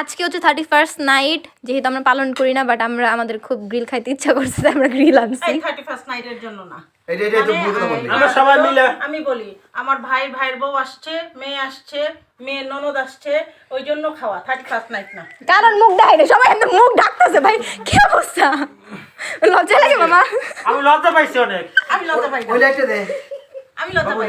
আজকে হচ্ছে thirty first night যেহেতু আমরা পালন করি না বাট আমরা আমাদের খুব গ্রিল খাইতে ইচ্ছা করছে আমরা গ্রিল আনছি। থার্টি ফার্স্ট নাইটের জন্য না। মানে আমি বলি আমার ভাইয়ের ভাইয়ের বউ আসছে মেয়ে আসছে মেয়ে ননদ আসছে ওই জন্য খাওয়া থার্টি ফার্স্ট নাইট না। কারণ মুখ ডাইরে সবাই একদম মুখ ডাকতেছে ভাই কি অবস্থা? লজ্জা লাগে মামা। আমি লজ্জা পাইছি অনেক। আমি লজ্জা পাই আমি লজ্জা পাই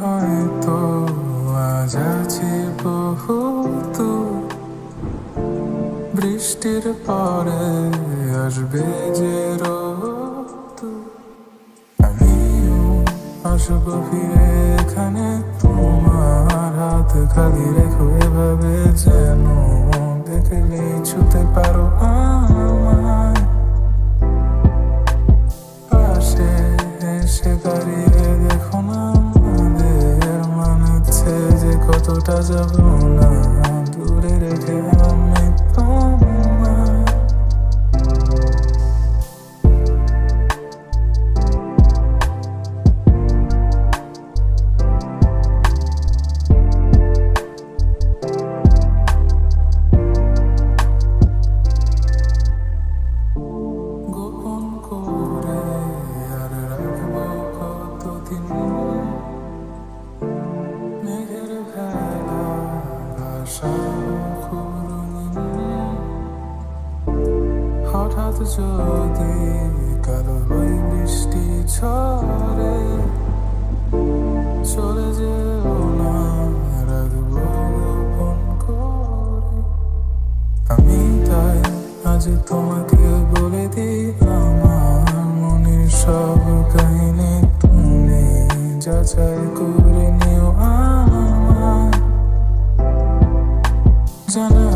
হয়তো আজ আছি দূর বৃষ্টির পরে আসবে যে আমিও আসব ফিরে এখানে, তোমার হাত খালি রেখো এভাবে যেন দেখলে ছুতে পারো আমায়। todas as lunas. হঠাৎ যদি কালো ওই বৃষ্টি ঝরে চলে যেও করে। আমি তাই আজ তোমাকে বলে দিই আমার মনের সব কাহিনী তুমি যাচাই করে নিও আমার। জানা